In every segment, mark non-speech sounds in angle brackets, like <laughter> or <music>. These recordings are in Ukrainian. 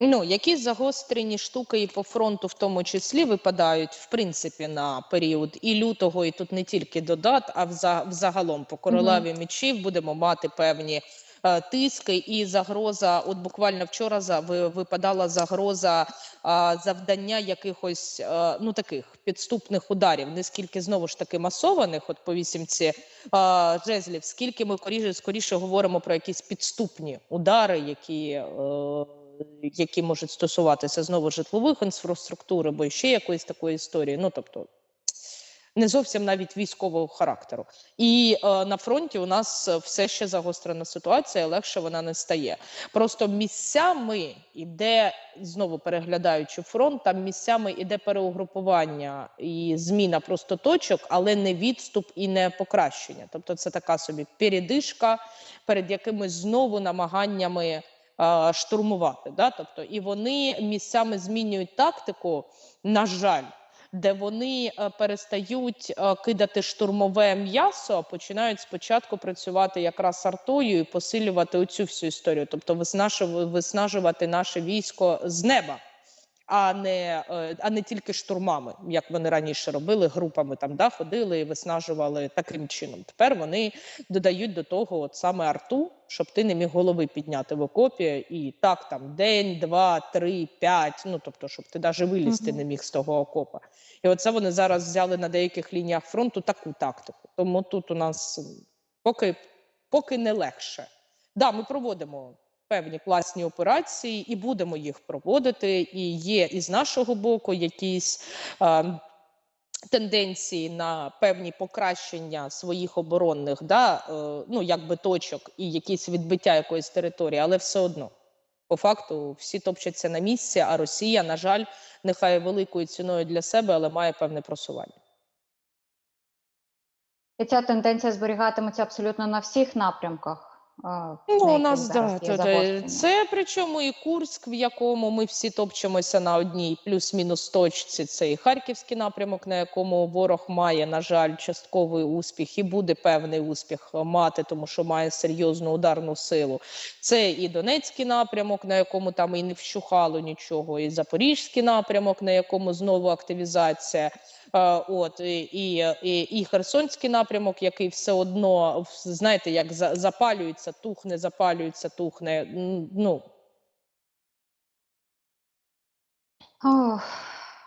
Ну, якісь загострені штуки і по фронту, в тому числі, випадають в принципі на період і лютого, і тут не тільки до дат, а вза- взагалом по королеві мечів будемо мати певні е, тиски і загроза. От буквально вчора за випадала загроза а, завдання якихось е, ну таких підступних ударів, не скільки знову ж таки масованих, от по вісімці а, жезлів, скільки ми скоріше, скоріше говоримо про якісь підступні удари, які. Е, які можуть стосуватися знову житлових інфраструктури, або ще якоїсь такої історії. Ну тобто не зовсім навіть військового характеру. І е, на фронті у нас все ще загострена ситуація, легше вона не стає. Просто місцями іде знову переглядаючи фронт, там місцями іде переугрупування і зміна просто точок, але не відступ і не покращення. Тобто, це така собі передишка перед якимись знову намаганнями штурмувати. Да? Тобто, і вони місцями змінюють тактику, на жаль, де вони е, перестають е, кидати штурмове м'ясо, починають спочатку працювати якраз артою і посилювати оцю всю історію, тобто виснажувати, виснажувати наше військо з неба. А не, е, а не тільки штурмами, як вони раніше робили, групами там да, ходили і виснажували таким чином. Тепер вони додають до того от саме арту, щоб ти не міг голови підняти в окопі, і так там день, два, три, п'ять. Ну тобто, щоб ти навіть вилізти не міг з того окопа. І оце вони зараз взяли на деяких лініях фронту таку тактику. Тому тут у нас поки, поки не легше. Да, ми проводимо певні класні операції і будемо їх проводити. І є із нашого боку якісь. Е, Тенденції на певні покращення своїх оборонних, да, е, ну якби точок і якісь відбиття якоїсь території, але все одно по факту всі топчаться на місці. А Росія, на жаль, нехай великою ціною для себе, але має певне просування. І ця тенденція зберігатиметься абсолютно на всіх напрямках. Ну, у нас да, то- то- це причому і Курськ, в якому ми всі топчемося на одній плюс-мінус точці. Це і Харківський напрямок, на якому ворог має, на жаль, частковий успіх, і буде певний успіх мати, тому що має серйозну ударну силу. Це і Донецький напрямок, на якому там і не вщухало нічого, і Запорізький напрямок, на якому знову активізація. Е, От і, і, і, і Херсонський напрямок, який все одно знаєте, як запалюється, тухне, запалюється, тухне. Ну Ох,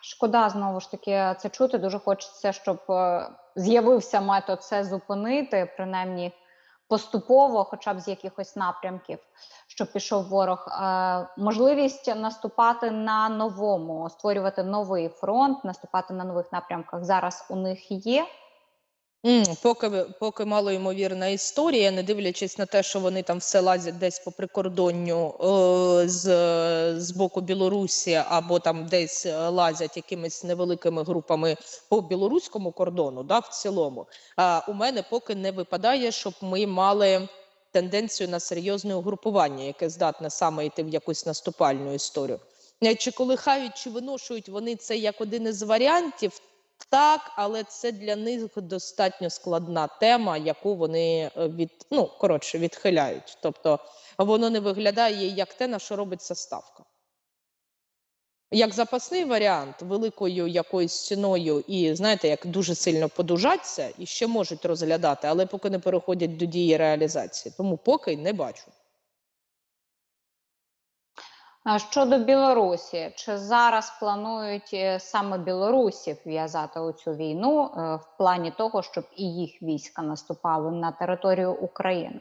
шкода знову ж таки це чути. Дуже хочеться, щоб е, з'явився метод це зупинити, принаймні поступово, хоча б з якихось напрямків, щоб пішов ворог. Е, можливість наступати на новому, створювати новий фронт, наступати на нових напрямках зараз у них є. М, Поки, ви- поки малоймовірна історія, не дивлячись на те, що вони там все лазять десь по прикордонню е, з, з боку Білорусі, або там десь е, лазять якимись невеликими групами по білоруському кордону, да, в цілому. А у мене поки не випадає, щоб ми мали тенденцію на серйозне угрупування, яке здатне саме йти в якусь наступальну історію. Е, Чи колихають, чи виношують вони це як один із варіантів? Так, але це для них достатньо складна тема, яку вони е, від ну коротше відхиляють. Тобто воно не виглядає як те, на що робиться ставка. Як запасний варіант великою якоюсь ціною, і знаєте, як дуже сильно подужаться, і ще можуть розглядати, але поки не переходять до дії реалізації. Тому поки не бачу. А Щодо Білорусі, чи зараз планують е, саме білорусів в'язати у цю війну е, в плані того, щоб і їх війська наступали на територію України?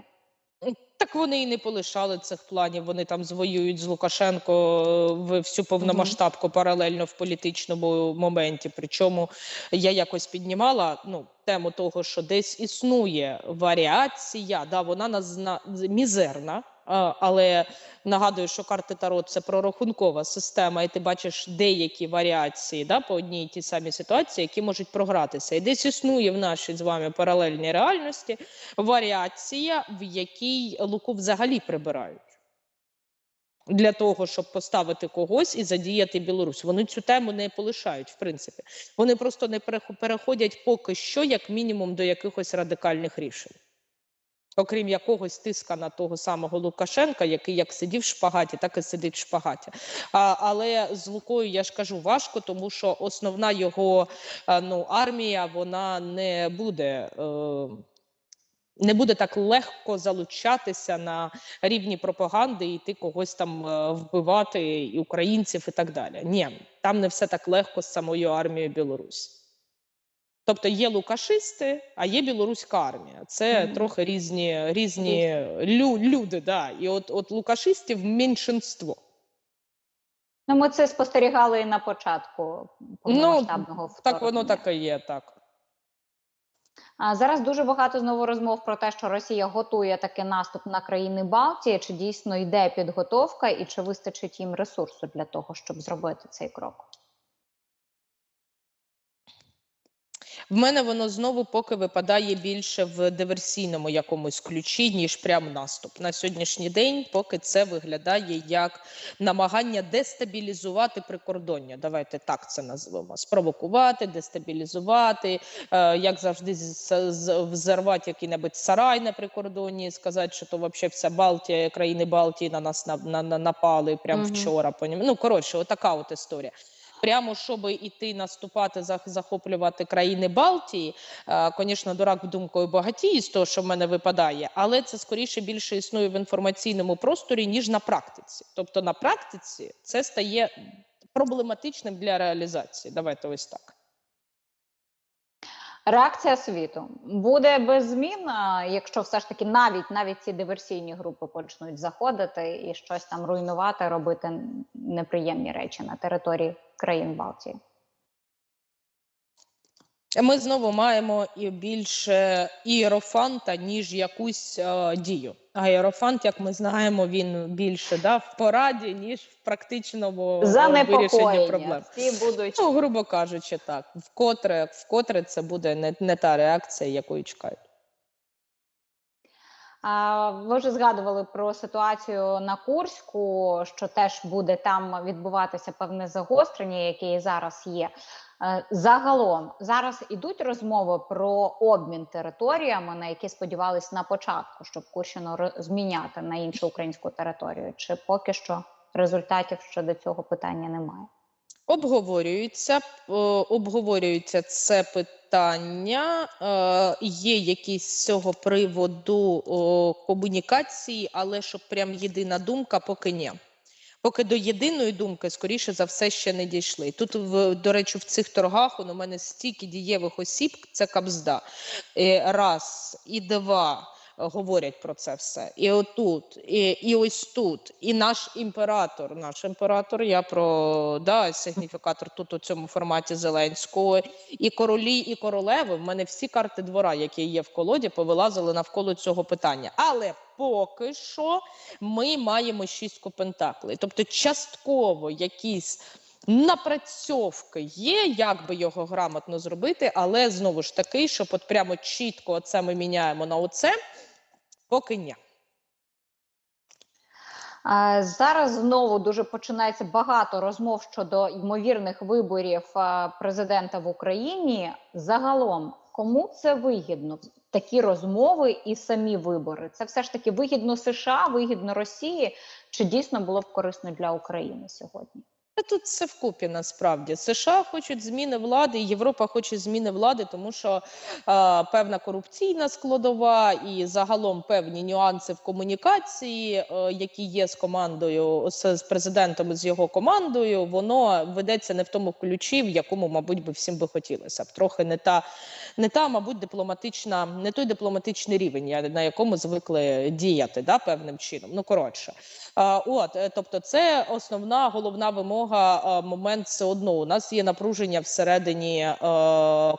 Так вони і не полишали цих планів. Вони там звоюють з Лукашенко е, в всю повномасштабку паралельно в політичному моменті. Причому я якось піднімала ну тему того, що десь існує варіація. Да, вона назна мізерна. Але нагадую, що карти Таро це прорахункова система, і ти бачиш деякі варіації да, по одній і тій самій ситуації, які можуть програтися. І десь існує в нашій з вами паралельній реальності варіація, в якій луку взагалі прибирають. Для того, щоб поставити когось і задіяти Білорусь. Вони цю тему не полишають, в принципі. Вони просто не переходять поки що, як мінімум, до якихось радикальних рішень. Окрім якогось тиска на того самого Лукашенка, який як сидів в шпагаті, так і сидить в шпагаті. А, але з Лукою я ж кажу важко, тому що основна його е, ну, армія вона не буде. Е, не буде так легко залучатися на рівні пропаганди і йти когось там е, вбивати і українців і так далі. Ні, там не все так легко з самою армією Білорусі. Тобто є лукашисти, а є білоруська армія. Це Мгм. трохи різні, різні лю, люди. Да. І от, от лукашистів меншинство. Ну, ми це спостерігали на початку повномасштабного Ну, Так воно так і є, так. А зараз дуже багато знову розмов про те, що Росія готує такий наступ на країни Балтії. Чи дійсно йде підготовка, і чи вистачить їм ресурсу для того, щоб зробити цей крок? В мене воно знову поки випадає більше в диверсійному якомусь ключі, ніж прям наступ. На сьогоднішній день поки це виглядає як намагання дестабілізувати прикордоння. Давайте так це назвемо. Спровокувати, дестабілізувати, е, як завжди, взорвати який-небудь сарай на прикордонні, сказати, що то взагалі вся Балтія, країни Балтії на нас на, на, на- напали прямо Мгм. вчора. Ну коротше, отака от історія прямо щоб іти наступати, захоплювати країни Балтії. Звісно, дурак думкою багатіє з того, що в мене випадає, але це скоріше більше існує в інформаційному просторі, ніж на практиці. Тобто на практиці це стає проблематичним для реалізації. Давайте ось так. Реакція світу буде без змін, якщо все ж таки навіть навіть ці диверсійні групи почнуть заходити і щось там руйнувати, робити неприємні речі на території країн Балтії. Ми знову маємо і більше іерофанта, ніж якусь е, дію. А іерофант, як ми знаємо, він більше да, в пораді, ніж в практичному е, вирішенні проблем. Всі будуть Ну, грубо кажучи, так. Вкотре, вкотре це буде не, не та реакція, якої чекають. Ви вже згадували про ситуацію на Курську, що теж буде там відбуватися певне загострення, яке і зараз є. Е, Загалом зараз ідуть розмови про обмін територіями, на які сподівались на початку, щоб Курщину зміняти на іншу українську територію. Чи поки що результатів щодо цього питання немає? Обговорюється, е, обговорюється це питання. Е, є якісь з цього приводу комунікації, але щоб прям єдина думка, поки ні. Поки до єдиної думки, скоріше за все, ще не дійшли. Тут, до речі, в цих торгах у мене стільки дієвих осіб, це кабзда. Е, Раз і два говорять про це все. І отут, і, і ось тут, і наш імператор, наш імператор, я про да, сигніфікатор тут у цьому форматі Зеленського, і королі, і королеви. В мене всі карти двора, які є в колоді, повилазили навколо цього питання. Але поки що ми маємо шістку пентаклей. Тобто, частково якісь. Напрацьовки є, як би його грамотно зробити, але знову ж таки, щоб от прямо чітко оце ми міняємо на оце, поки ні. Е, Зараз знову дуже починається багато розмов щодо ймовірних виборів е, президента в Україні. Загалом, кому це вигідно? Такі розмови і самі вибори. Це все ж таки вигідно США, вигідно Росії. Чи дійсно було б корисно для України сьогодні? Тут все вкупі насправді США хочуть зміни влади, і Європа хоче зміни влади, тому що е, певна корупційна складова і загалом певні нюанси в комунікації, е, які є з командою, з, з президентом з його командою, воно ведеться не в тому ключі, в якому, мабуть, би всім би хотілося б. Трохи не та, не та, мабуть, дипломатична, не той дипломатичний рівень, на якому звикли діяти да, певним чином. Ну коротше. А, От, е, тобто, це основна головна вимога. Е, Момент все одно у нас є напруження всередині е,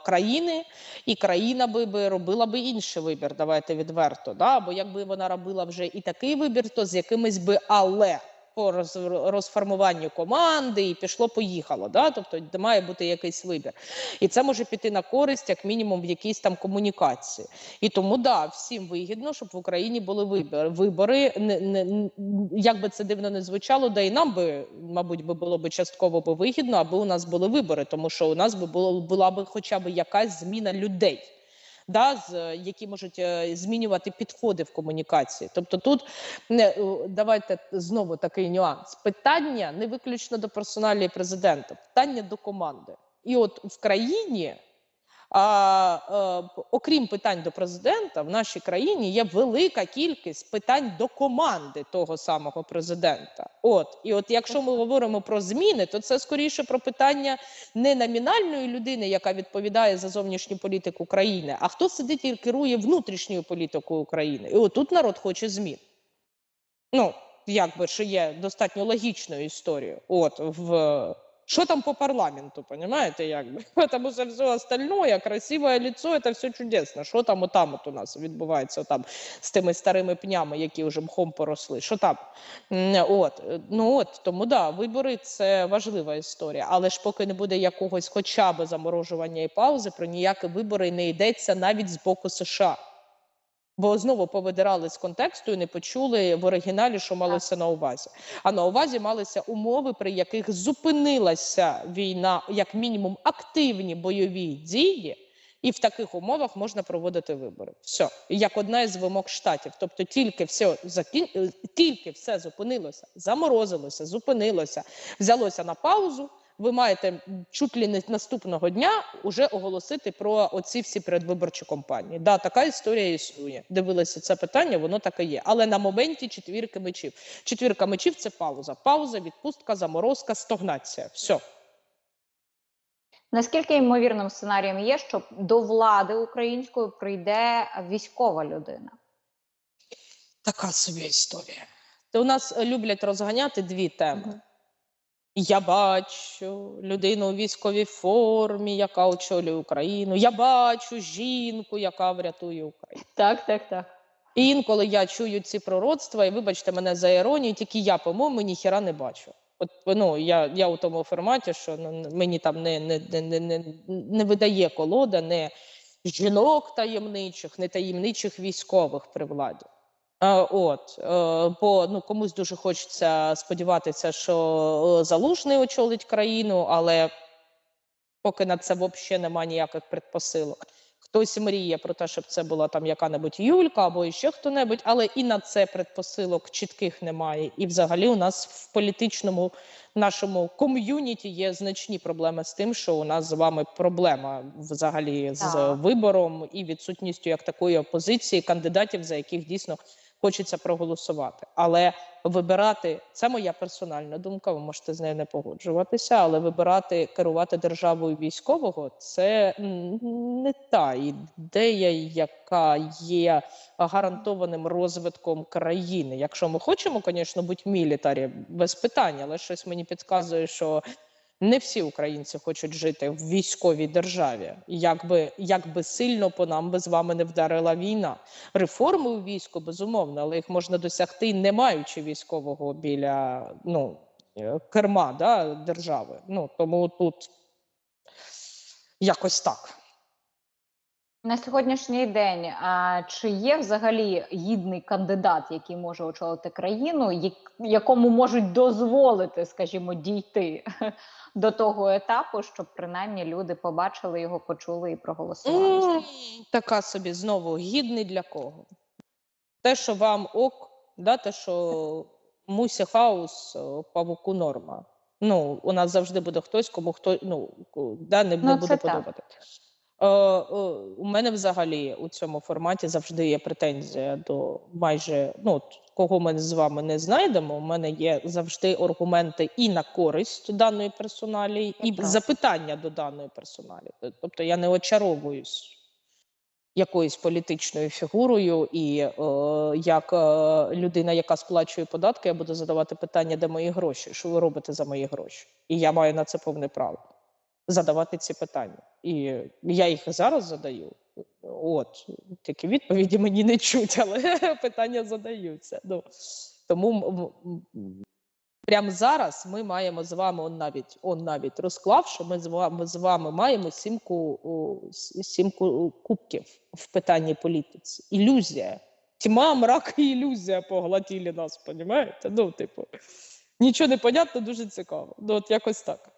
країни, і країна би, би робила би інший вибір. Давайте відверто. Да? Бо якби вона робила вже і такий вибір, то з якимись би але по роз- розформуванню команди і пішло, поїхало. Да? Тобто має бути якийсь вибір, і це може піти на користь, як мінімум, в якійсь там комунікації. І тому да, всім вигідно, щоб в Україні були вибори. Вибори не, не як би це дивно не звучало, да і нам би, мабуть, би було би частково би вигідно, аби у нас були вибори, тому що у нас би було була би хоча б якась зміна людей. Да, з, які можуть е, змінювати підходи в комунікації. Тобто, тут не давайте знову такий нюанс. Питання не виключно до персоналії президента, питання до команди. І от в країні. А е, окрім питань до президента, в нашій країні є велика кількість питань до команди того самого президента. От і от, якщо ми говоримо про зміни, то це скоріше про питання не номінальної людини, яка відповідає за зовнішню політику країни, а хто сидить і керує внутрішньою політикою України. І отут народ хоче змін. Ну, якби що є достатньо логічною історією. От в що там по парламенту, понимаете, якби тому що все остальное, красиве лицо, це все чудесно. Що там отам от у нас відбувається там з тими старими пнями, які вже мхом поросли? Що там? От ну от тому да, вибори це важлива історія, але ж поки не буде якогось, хоча б заморожування і паузи, про ніякі вибори не йдеться навіть з боку США. Бо знову повидирали з контексту і не почули в оригіналі, що малося на увазі. А на увазі малися умови, при яких зупинилася війна, як мінімум, активні бойові дії, і в таких умовах можна проводити вибори. Все як одна із вимог штатів. Тобто, тільки все закін... е, тільки все зупинилося, заморозилося, зупинилося, взялося на паузу. Ви маєте чуть ли не наступного дня уже оголосити про оці всі передвиборчі кампанії. Да, така історія існує. Дивилися це питання, воно таке є. Але на моменті четвірки мечів. Четвірка мечів це пауза. Пауза, відпустка, заморозка, стогнація. Все. Наскільки ймовірним сценарієм є, що до влади української прийде військова людина? Така собі історія. То у нас люблять розганяти дві теми. Я бачу людину у військовій формі, яка очолює Україну. Я бачу жінку, яка врятує Україну. Так, так, так. І інколи я чую ці пророцтва, і вибачте мене за іронію, тільки я, по-моєму, ніхіра не бачу. От ну я, я у тому форматі, що ну, мені там не, не, не, не, не, не видає колода не жінок таємничих, не таємничих військових при владі. А, от, е, бо ну комусь дуже хочеться сподіватися, що е, залужний очолить країну, але поки на це взагалі немає ніяких предпосилок. Хтось мріє про те, щоб це була там яка-небудь Юлька або ще хто-небудь, але і на це предпосилок чітких немає. І взагалі у нас в політичному нашому ком'юніті є значні проблеми з тим, що у нас з вами проблема взагалі з Так. вибором і відсутністю як такої опозиції кандидатів, за яких дійсно хочеться проголосувати. Але вибирати це моя персональна думка. Ви можете з нею не погоджуватися, але вибирати керувати державою військового це не та ідея, яка є гарантованим розвитком країни. Якщо ми хочемо, звісно, бути мілітарі без питань, але щось мені підказує, що не всі українці хочуть жити в військовій державі. Якби якби сильно по нам би з вами не вдарила війна. Реформи у війську безумовно, але їх можна досягти, не маючи військового біля ну е, керма да, держави. Ну тому тут якось так. На сьогоднішній день а, чи є взагалі гідний кандидат, який може очолити країну, якому можуть дозволити, скажімо, дійти <laughs> до того етапу, щоб принаймні люди побачили його, почули і проголосували? Така собі знову гідний для кого? Те, що вам ок, да, те, що мусі хаус, павуку норма. Ну, у нас завжди буде хтось, кому хто ну, да, не, не Ну, буде так. Е, е, у мене взагалі у цьому форматі завжди є претензія до майже ну, кого ми з вами не знайдемо. У мене є завжди аргументи і на користь даної персоналі, і Прекрасно. запитання до даної персоналі. Тобто я не очаровуюсь якоюсь політичною фігурою, і е, як е, людина, яка сплачує податки, я буду задавати питання, де мої гроші, що ви робите за мої гроші, і я маю на це повне право задавати ці питання. І я їх і зараз задаю. От тільки відповіді мені не чуть, але <laughs> питання задаються. Ну тому прямо зараз ми маємо з вами он навіть он навіть розклав, що ми з вами з вами маємо сімку сімку кубків в питанні політиці. Ілюзія. Тьма, мрак і ілюзія поглотили нас, понімаєте? Ну, типу, нічого не понятно, дуже цікаво. Ну, от якось так.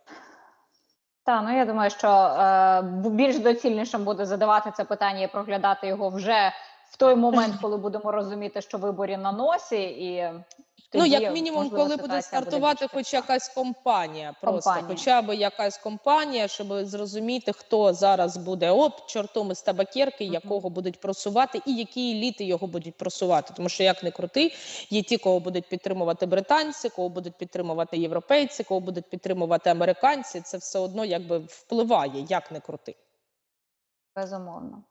Та ну я думаю, що е, більш доцільнішим буде задавати це питання і проглядати його вже в той <laughs> момент, коли будемо розуміти, що виборі на носі, і Ну, як мінімум, можливо, коли буде стартувати більш хоч якась компанія, просто Компанія. хоча б якась компанія, щоб зрозуміти, хто зараз буде оп, чортом із табакерки, якого будуть просувати, і які еліти його будуть просувати. Тому що як не крути, є ті, кого будуть підтримувати британці, кого будуть підтримувати європейці, кого будуть підтримувати американці. Це все одно якби впливає, як не крути. Безумовно.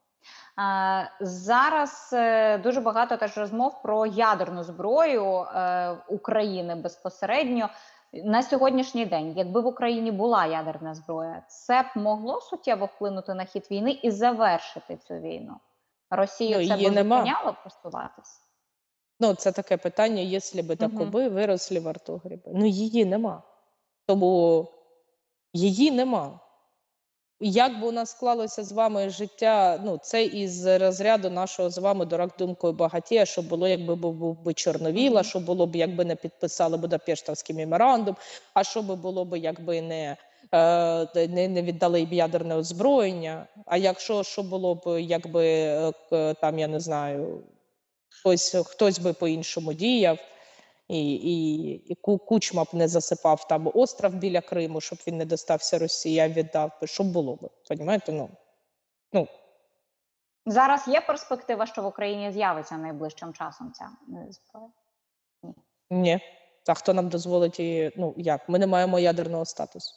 Зараз е, дуже багато теж розмов про ядерну зброю е, України безпосередньо. На сьогоднішній день, якби в Україні була ядерна зброя, це б могло суттєво вплинути на хід війни і завершити цю війну. Росію Ну, це б нема. зупиняло просуватись. Ну, це таке питання, якщо би так оби виросли вартогриби. Ну, її нема. Тому її нема. Як би у нас склалося з вами життя, ну, це із розряду нашого з вами дурак думкою багатія, що було, якби був, був би Чорновіла, що було б, якби не підписали Будапештовський меморандум, а що би було б, якби не, е, не, не віддали б ядерне озброєння. А якщо що було б, якби е, там, я не знаю, хтось, хтось би по-іншому діяв, і, і, і Кучма б не засипав там остров біля Криму, щоб він не достався Росії, а віддав би. Що було б? Понімаєте? Ну, ну, Зараз є перспектива, що в Україні з'явиться найближчим часом ця е, зброя. ні. А хто нам дозволить її? Ну як? Ми не маємо ядерного статусу.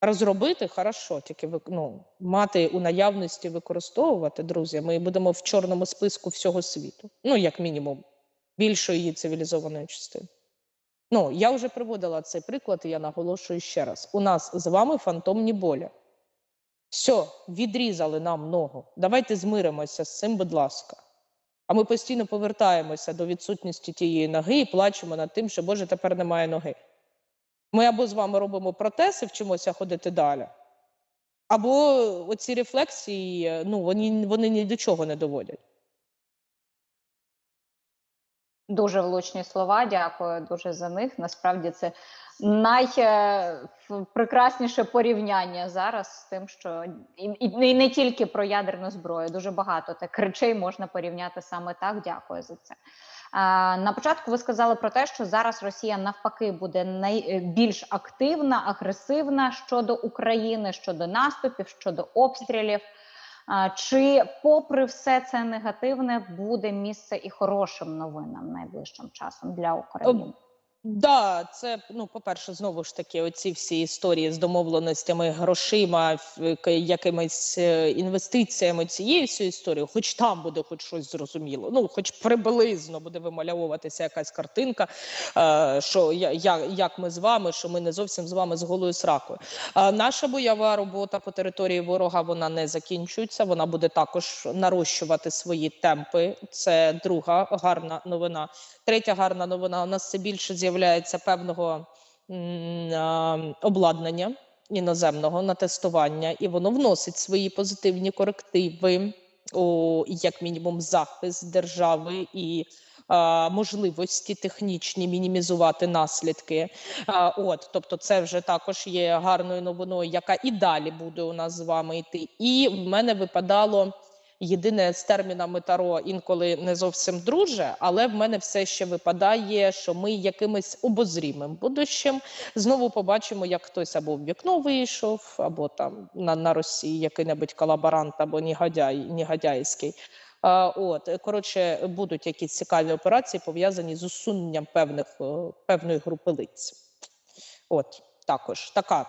Розробити хорошо, тільки ну, мати у наявності використовувати, друзі. Ми будемо в чорному списку всього світу. Ну, як мінімум, більшої її цивілізованої частини. Ну, я вже приводила цей приклад, і я наголошую ще раз: у нас з вами фантомні болі. Все, відрізали нам ногу. Давайте змиримося з цим, будь ласка. А ми постійно повертаємося до відсутності тієї ноги і плачемо над тим, що Боже, тепер немає ноги. Ми або з вами робимо протез вчимося ходити далі, або оці рефлексії, ну, вони, вони ні до чого не доводять. Дуже влучні слова. Дякую дуже за них. Насправді це найпрекрасніше порівняння зараз з тим, що і, не тільки про ядерну зброю. Дуже багато так речей можна порівняти саме так. Дякую за це. А, на початку ви сказали про те, що зараз Росія навпаки буде найбільш активна, агресивна щодо України, щодо наступів, щодо обстрілів. Чи, попри все це негативне, буде місце і хорошим новинам найближчим часом для України? Да, це ну, по-перше, знову ж таки, оці всі історії з домовленостями, грошима, якимись е, інвестиціями, цією всю історію, хоч там буде хоч щось зрозуміло. Ну, хоч приблизно буде вимальовуватися якась картинка, е, що я, як ми з вами, що ми не зовсім з вами з голою сракою. Е, наша бойова робота по території ворога вона не закінчується. Вона буде також нарощувати свої темпи. Це друга гарна новина. Третя гарна новина: у нас все більше з'являється певного обладнання іноземного на тестування, і воно вносить свої позитивні корективи, у як мінімум захист держави і. Можливості технічні мінімізувати наслідки, от тобто, це вже також є гарною новиною, яка і далі буде у нас з вами йти. І в мене випадало єдине з термінами Таро інколи не зовсім друже, але в мене все ще випадає, що ми якимось обозрімим будущим знову побачимо, як хтось або в вікно вийшов, або там на, на Росії який-небудь колаборант або негодяй, негодяйський. А, от коротше, будуть якісь цікаві операції пов'язані з усуненням певних е, певної групи лиць. От також така